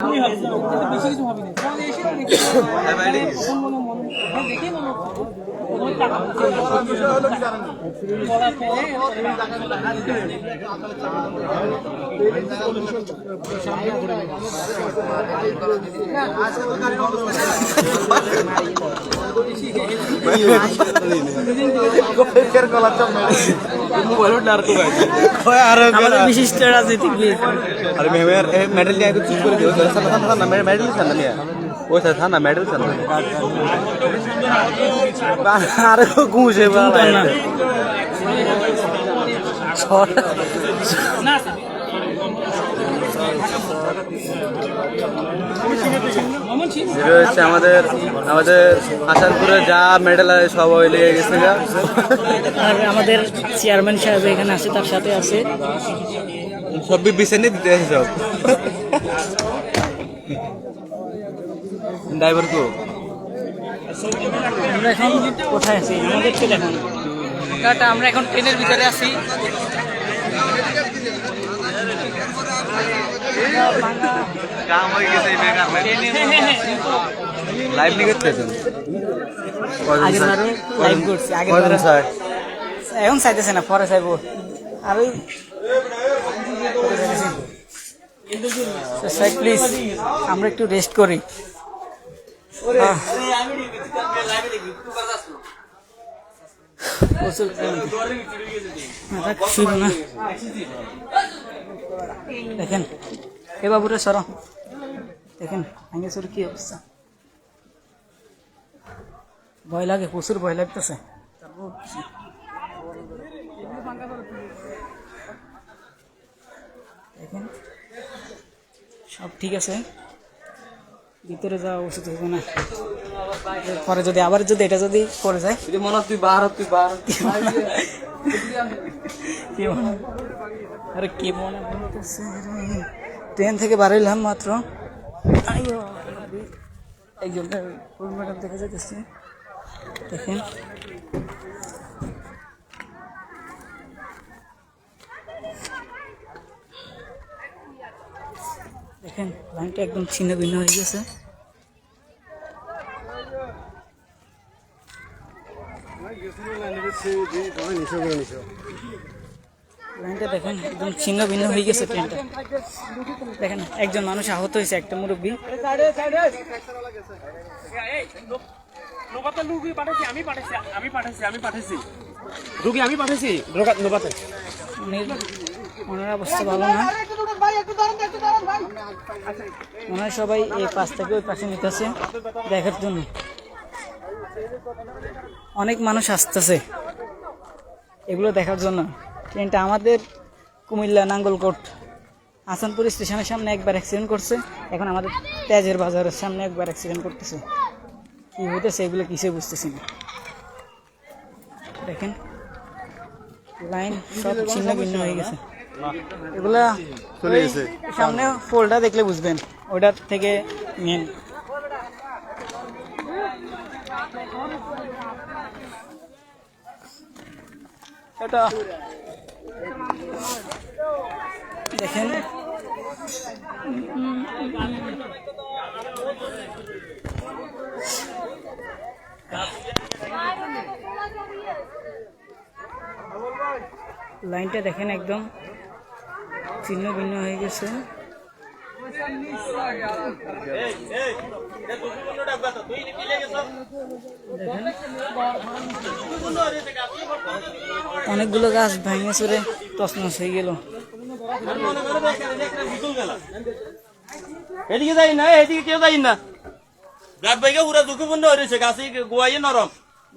বেশি কিছু ভাবি না তাহলে এসে দেখি তখন মনে মনে বিশিষ্ট রাজনীতিক আরে মেহমের মেডেল নিয়ে একটু চুপ করে দিও না মেডেল চান না নিয়ে ওই স্যার। না মেডেল চান না আরে ঘুষে না না? যেটা হচ্ছে আমাদের আমাদের আসানপুরে যা মেডেল আছে সব ওই লেগে গেছে আর আমাদের চেয়ারম্যান সাহেব এখানে আছে তার সাথে আছে। সব বিবিসি দিতে আছে সব। ড্রাইভার কো আমরা এখন কোথায় আছি? আমাদেরকে দেখুন। কাটা আমরা এখন ট্রেনের ভিতরে আছি। কাম হয়ে গেছে বেকার লাইভ নিয়ে করতে আছেন? আগের বারে লাইভ করছি স্যার? এখন চাইতেছে না পরে চাইব। আর স্যার প্লিজ আমরা একটু রেস্ট করি। প্রচুর না দেখেন। এ বাবুরে সর। দেখেন ভাঙে চুরি কি অবস্থা? ভয় লাগে, প্রচুর ভয় লাগতেছে। দেখেন, সব ঠিক আছে। ভিতরে যাওয়া উচিত হবে না। পরে যদি আবার যদি এটা যদি পড়ে যায়। মনে তুই বার তুই বার কি মনে আরে কি মনে? ট্রেন থেকে বাড়াইলাম মাত্র। আইয়ো, একজনের ফুল ম্যাডাম দেখা যাইতেছে। দেখেন। দেখেন লাইনটা একদম ছিন্ন ভিন্ন হয়ে গেছে। লাইনটা দেখেন, একদম ছিন্ন ভিন্ন হয়ে গেছে ট্রেনটা দেখেন, একজন মানুষ আহত হয়েছে, একটা মুরব্বী। নৌকাতে অবস্থা ভালো না। ওনারা সবাই এই পাশ থেকে ওই পাশে নিতেছে দেখার জন্য। অনেক মানুষ আসতেছে এগুলো দেখার জন্য। ট্রেনটা আমাদের কুমিল্লা নাঙ্গলকোট হাসানপুর স্টেশনের সামনে একবার অ্যাক্সিডেন্ট করছে। এখন আমাদের তেজের বাজারের সামনে একবার অ্যাক্সিডেন্ট করতেছে। কি হইতেছে এগুলো কিসে বুঝতেছি না। দেখেন লাইন সব ছিন্ন ভিন্ন হয়ে গেছে। এগুলা চলে সামনে ফোল্ডটা দেখলে বুঝবেন। ওটার থেকে মেন এটা দেখেন। লাইনটা দেখেন একদম ছিন্ন ভিন্ন হয়ে গেছে। অনেকগুলো গাছ ভেঙে চুরে তছনছ হয়ে গেল। এদিকে যাই না এদিকে কেউ যাই না। ব্যাগ বাইকে পুরা দুঃখপূর্ণ হয়েছে গাছে গোয়াই নরম।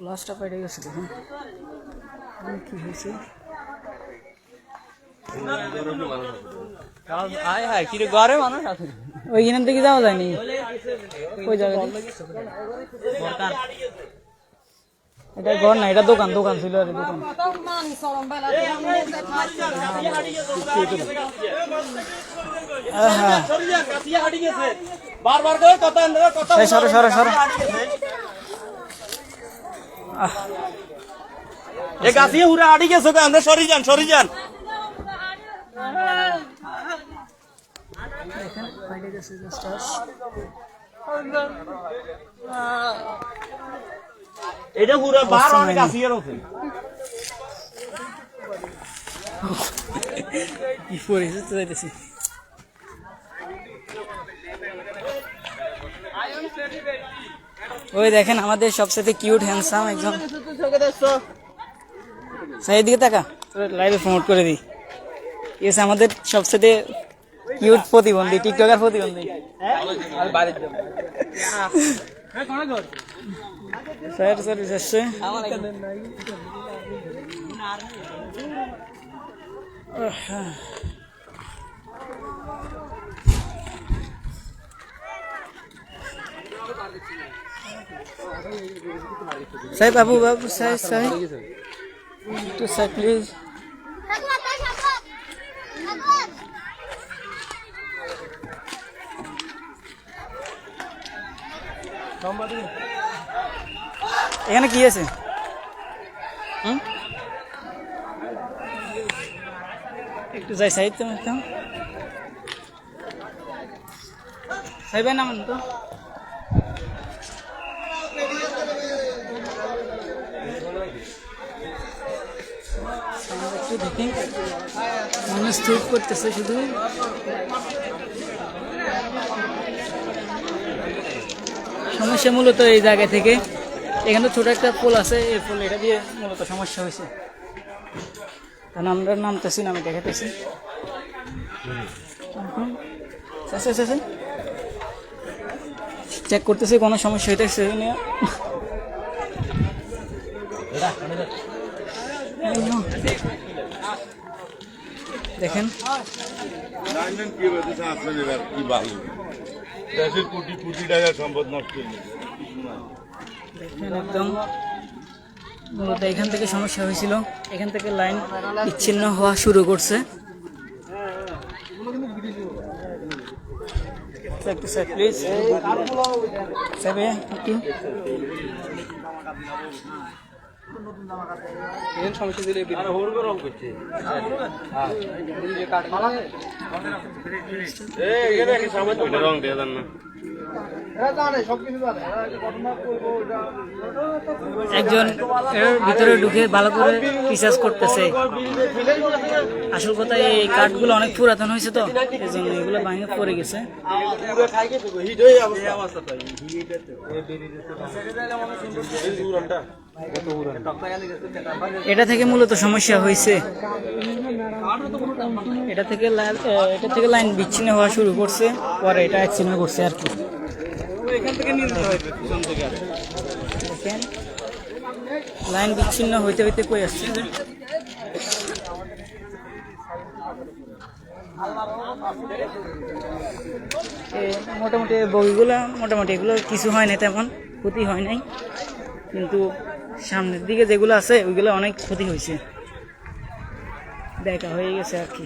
লসটা পেটে গেছে দেখুন। কি হয়েছে? যাওয়া যায়নি ওই জায়গা এটা ঘর না এটা দোকান দোকান ছিল আর দোকান হুরা আড়ি গেছে সরি যান সরি যান। দেখেন ফাইটে গেছে এটা পুরো বার অনেক কি তো যাইতেছি। ওই দেখেন আমাদের সবচেয়ে কিউট হ্যান্ডসাম একজন। সাইড দিকে তাকা। লাইভে প্রমোট করে দিই। আছে আমাদের সবচেয়ে কিউট প্রতিবন্ধী, টিকটকার প্রতিবন্ধী। ফায়ার সার্ভিস আসছে সাহেব বাবু বাবু সাহেব সাহেব একটু সাহেব প্লিজ এখানে কি আছে? হুম? একটু যাই সাইড তো একদম সাহেবের নাম তো। একটু দেখি। মানুষ স্থুপ করতেছে শুধু সমস্যা মূলত এই জায়গা থেকে। এখানে ছোট একটা পোল আছে, এই পোল এটা দিয়ে মূলত সমস্যা হয়েছে। কারণ আমরা নামতেছি না, আমি দেখাতেছি। চেক করতেছি, কোনো সমস্যা হইতেছে নিয়ে দেখেন। দেশের কোটি কোটি টাকা সম্পদ নষ্ট হয়ে একদম। মূলত এখান থেকে সমস্যা হয়েছিল। এখান থেকে লাইন বিচ্ছিন্ন হওয়া শুরু করছে। একটু। রং দিয়ে দেন না। একজন এর ভিতরে ঢুকে ভালো করে রিসার্চ করতেছে। আসল কথা এই কাঠগুলো অনেক পুরাতন হয়েছে তো, এই জন্য এগুলো ভাঙে পড়ে গেছে। এটা থেকে মূলত সমস্যা হয়েছে। এটা থেকে এটা থেকে লাইন বিচ্ছিন্ন হওয়া শুরু করছে, পরে এটা অ্যাক্সিডেন্ট করছে আর কি। লাইন বিচ্ছিন্ন হইতে হইতে কই আসছে? এ, মোটামুটি বগিগুলো মোটামুটি এগুলো কিছু হয় না তেমন ক্ষতি হয় নাই। কিন্তু সামনের দিকে যেগুলো আছে ওইগুলো অনেক ক্ষতি হয়েছে দেখা হয়ে গেছে আর কি।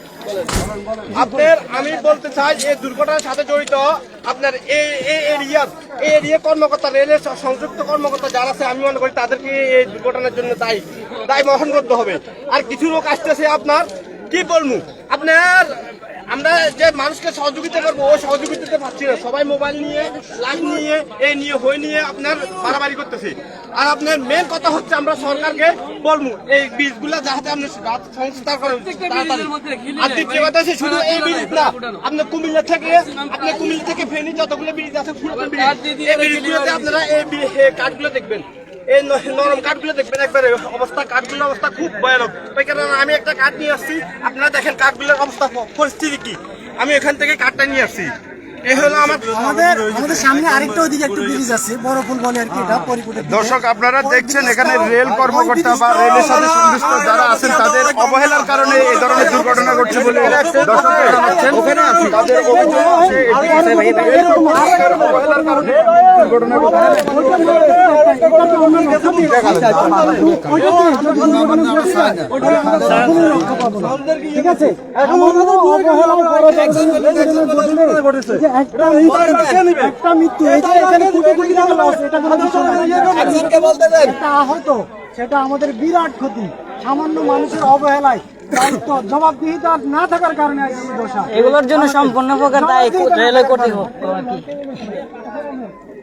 আপনার, আমি বলতে চাই, এই দুর্ঘটনার সাথে জড়িত আপনার এই এরিয়ার এরিয়া, এই এরিয়া কর্মকর্তা, রেলের সংযুক্ত কর্মকর্তা যারা আছে, আমি মনে করি তাদেরকে এই দুর্ঘটনার জন্য দায়ী, দায় বহন করতে হবে। আর কিছু লোক আসতেছে আপনার কি বলব? আপনার আমরা যে মানুষকে সহযোগিতা করব ওই সহযোগিতা পাচ্ছি না। সবাই মোবাইল নিয়ে লাইন নিয়ে এই নিয়ে হয়ে নিয়ে আপনার বাড়াবাড়ি করতেছে। আর আপনার মেন কথা হচ্ছে আমরা সরকারকে বলব এই বীজগুলা যাতে আপনি সংস্কার করেন আর দ্বিতীয় কথা হচ্ছে শুধু এই ব্রিজ না আপনার কুমিল্লা থেকে আপনার কুমিল্লা থেকে ফেনী যতগুলো বীজ আছে এই ব্রিজগুলোতে আপনারা এই কাঠগুলো দেখবেন। এই নরম কাঠগুলো দেখবেন একবারে অবস্থা, কাঠগুলোর অবস্থা খুব ভয়ানক। তাই কারণ আমি একটা কাঠ নিয়ে আসছি। আপনারা দেখেন কাঠগুলোর অবস্থা, পরিস্থিতি কি? আমি এখান থেকে কাঠটা নিয়ে আসছি। এই হলো আমাদের আমাদের সামনে আরেকটা ওইদিকে একটু ব্রিজ আছে বড় পুল বলে আর কি এটা পরিপুটের দর্শক আপনারা দেখছেন এখানে রেল কর্মকর্তা বা রেলের সাথে সংশ্লিষ্ট যারা আছেন তাদের অবহেলার কারণে এই ধরনের দুর্ঘটনা ঘটছে বলে দর্শকরা জানাচ্ছেন ওখানে আছে তাদের অভিযোগ আছে এরকম অবহেলার কারণে দুর্ঘটনা ঠিক আছে অবহেলা করা একটা মৃত্যু- একটা মৃত্যু এই যে এখানে কোটি কোটি টাকা লস এটা কোনো বিষয় না। একটা আহত সেটা আমাদের বিরাট ক্ষতি। সামান্য মানুষের অবহেলায় জবাবদিহিতা না থাকার কারণে দশা। এগুলোর জন্য সম্পূর্ণ প্রকার দায়ী রেলওয়ে কর্তৃপক্ষ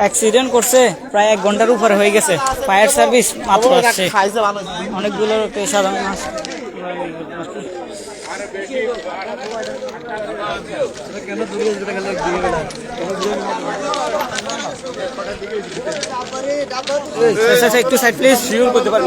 অ্যাক্সিডেন্ট করছে প্রায় এক ঘণ্টার উপরে হয়ে গেছে। ফায়ার সার্ভিস মাত্র আসছে। অনেকগুলো সাধারণ মানুষ আচ্ছা, আচ্ছা, একটু সাইড প্লিজ শিওর করতে পারেন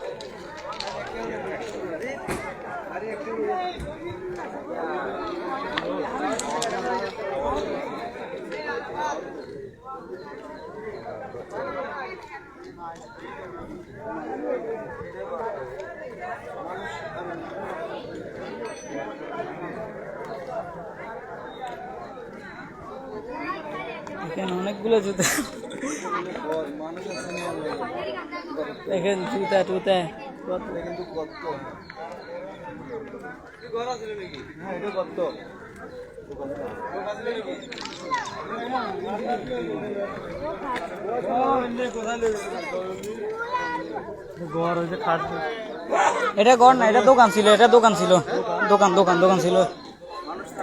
দেখেন অনেকগুলো জুতা। দেখেন জুতা টুতা। এটা ঘর না এটা দোকান ছিল এটা দোকান ছিল। দোকান দোকান দোকান ছিল।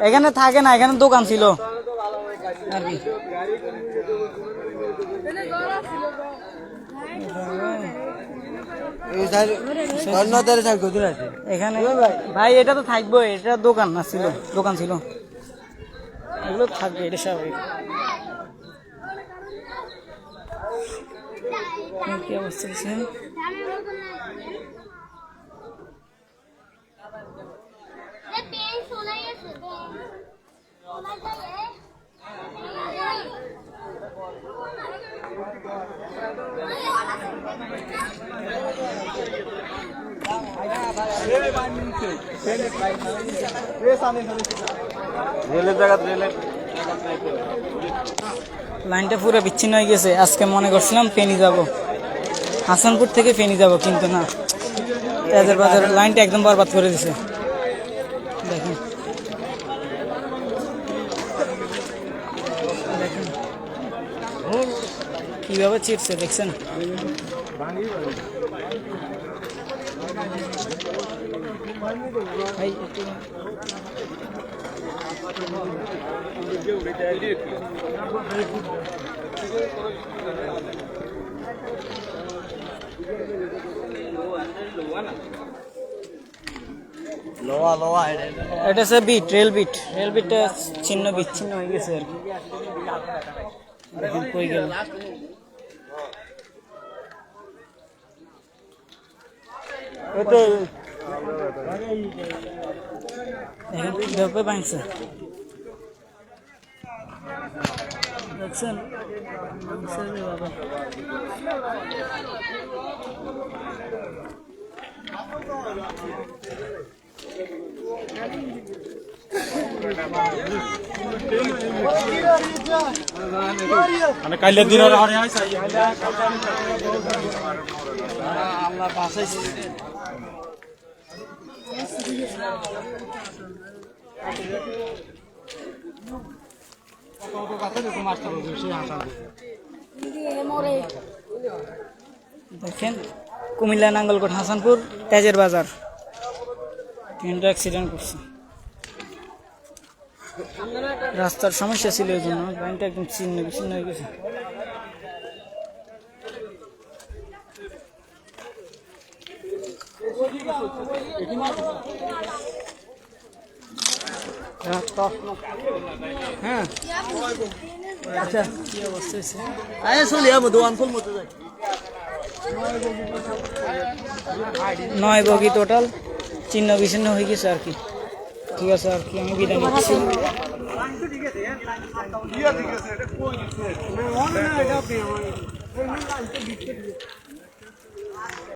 এখানে থাকে না এখানে দোকান ছিল। আর কি। এখানে ভাই এটা তো থাকব এটা দোকান না ছিল দোকান ছিল। এগুলো থাকবে এটা স্বাভাবিক। কি অবস্থা আছে এ পেন লাইনটা পুরো বিচ্ছিন্ন হয়ে গেছে। আজকে মনে করছিলাম ফেনি যাব। হাসানপুর থেকে ফেনি যাব, কিন্তু না। তেজের বাজার লাইনটা একদম বরবাদ করে দিছে। দেখেন। কীভাবে চিপছে দেখছেন? ভাই একটু এটা হচ্ছে বিট রেল বিট রেল বিটটা ছিন্ন বিচ্ছিন্ন হয়ে গেছে আর কি। কই গেল। দেখেন কীভাবে রে বাবা দেখেন, কুমিল্লা নাঙ্গলকোট, হাসানপুর, তেজের বাজার। ট্রেনটা অ্যাক্সিডেন্ট করছে। রাস্তার সমস্যা ছিল এই জন্য লাইনটা একদম ছিন্ন বিচ্ছিন্ন হয়ে গেছে। হ্যাঁ। আচ্ছা। কি অবস্থা হয়েছে নয় বগি টোটাল চিহ্ন বিচ্ছিন্ন হয়ে গেছে আর কি। ঠিক আছে আর কি আমি বিদায় নিচ্ছি।